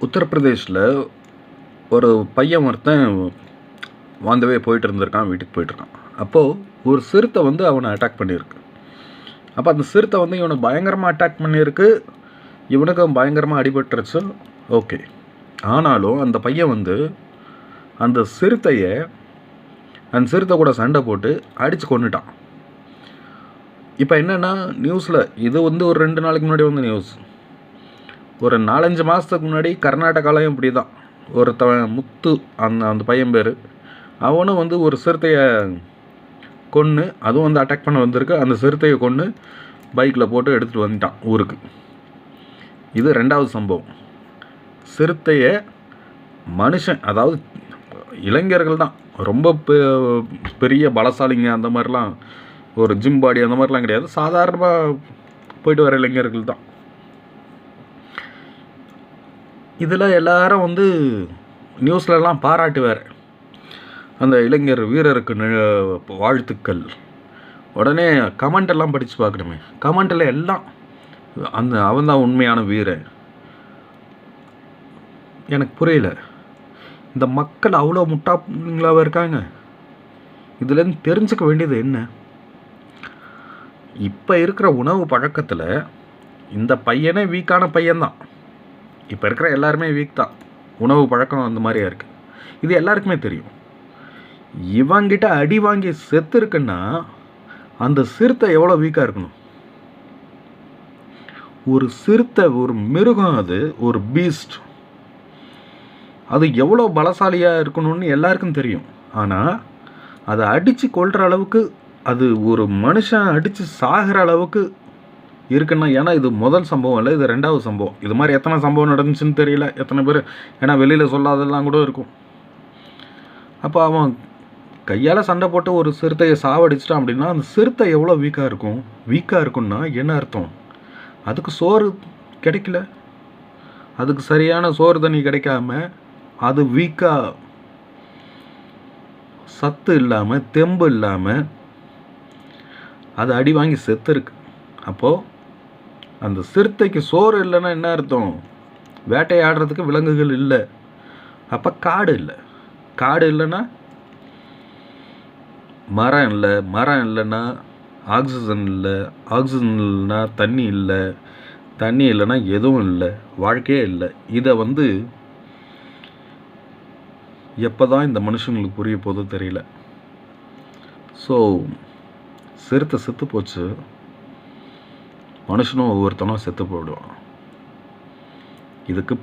உத்தரப்பிரதேஷில் ஒரு பையன் ஒருத்தன் வந்தவே போயிட்டு இருந்திருக்கான் வீட்டுக்கு போயிட்டுருக்கான் அப்போது ஒரு சிறுத்தை வந்து அவனை அட்டாக் பண்ணியிருக்கு. அப்போ அந்த சிறுத்தை வந்து இவனை பயங்கரமாக அட்டாக் பண்ணியிருக்கு. இவனுக்கும் பயங்கரமாக அடிபட்டுருச்சு. ஓகே ஆனாலும் அந்த பையன் வந்து அந்த சிறுத்தையை அந்த சிறுத்தை கூட சண்டை போட்டு அடித்து கொண்டுட்டான் இப்போ என்னென்னா நியூஸில் இது வந்து ஒரு ரெண்டு நாளைக்கு முன்னாடி வந்து நியூஸ் ஒரு நாலஞ்சு மாதத்துக்கு முன்னாடி கர்நாடகாலையும் இப்படி தான் ஒருத்தவன் முத்து அந்த அந்த பையன் பேர். அவனும் வந்து ஒரு சிறுத்தையை கொன்று அதுவும் வந்து அட்டாக் பண்ண வந்திருக்கு. அந்த சிறுத்தையை கொன்று பைக்கில் போட்டு எடுத்துகிட்டு வந்துட்டான் ஊருக்கு. இது ரெண்டாவது சம்பவம். சிறுத்தையை மனுஷன் அதாவது இளைஞர்கள் தான். ரொம்ப பெ- பெரிய பலசாலிங்க அந்த மாதிரிலாம் ஒரு ஜிம் பாடி அந்த மாதிரிலாம் கிடையாது. சாதாரணமாக போயிட்டு வர இளைஞர்கள் தான். இதில் எல்லாரும் வந்து நியூஸ்லலாம் பாராட்டுவார். அந்த இளைஞர் வீரருக்கு வாழ்த்துக்கள். உடனே கமெண்ட் எல்லாம் படித்து பார்க்கணுமே. கமெண்ட்டில் எல்லாம் அந்த அவன் தான் உண்மையான வீரன். எனக்கு புரியல. இந்த மக்கள் அவ்வளோ முட்டாங்களாக இருக்காங்க. இதுலேருந்து தெரிஞ்சுக்க வேண்டியது என்ன? இப்போ இருக்கிற உணவு பழக்கத்தில் இந்த பையனே வீக்கான பையன்தான். இப்போ இருக்கிற எல்லாருமே வீக் தான். உணவு பழக்கம் அந்த மாதிரியா இருக்குது இது எல்லாருக்குமே தெரியும். இவங்கிட்ட அடி வாங்கி செத்து இருக்குன்னா அந்த சிறுத்தை எவ்வளோ வீக்காக இருக்கணும்? ஒரு சிறுத்தை ஒரு மிருகம் அது ஒரு பீஸ்ட் அது எவ்வளோ பலசாலியாக இருக்கணும்னு எல்லாருக்கும் தெரியும். ஆனால் அதை அடித்து கொள்கிற அளவுக்கு அது ஒரு மனுஷன் அடித்து சாகிற அளவுக்கு இருக்குன்னா ஏன்னா இது முதல் சம்பவம் இல்லை இது ரெண்டாவது சம்பவம். இது மாதிரி எத்தனை சம்பவம் நடந்துச்சுன்னு தெரியல எத்தனை பேர். ஏன்னா வெளியில் சொல்லாதெல்லாம் கூட இருக்கும். அப்போ அவன் கையால் சண்டை போட்டு ஒரு சிறுத்தையை சாவடிச்சிட்டான் அப்படின்னா அந்த சிறுத்தை எவ்வளோ வீக்காக இருக்கும்? வீக்காக இருக்கும்னா என்ன அர்த்தம்? அதுக்கு சோறு கிடைக்கல. அதுக்கு சரியான சோறு தண்ணி கிடைக்காம அது வீக்காக சத்து இல்லாமல் தெம்பு இல்லாமல் அது அடி வாங்கி செத்துருக்கு அப்போது அந்த சிறுத்தைக்கு சோறு இல்லைன்னா என்ன அர்த்தம்? வேட்டையாடுறதுக்கு விலங்குகள் இல்லை. அப்போ காடு இல்லை. காடு இல்லைன்னா மரம் இல்லை. மரம் இல்லைன்னா ஆக்சிஜன் இல்லை. ஆக்சிஜன் இல்லைன்னா தண்ணி இல்லை. தண்ணி இல்லைன்னா எதுவும் இல்லை. வாழ்க்கையே இல்லை. இதை வந்து எப்போ தான் இந்த மனுஷங்களுக்கு புரிய போதோ தெரியல. ஸோ சிறுத்தை செத்து போச்சு. மனுஷனும் ஒவ்வொருத்தனும் செத்து போயிடுவான். இதுக்கு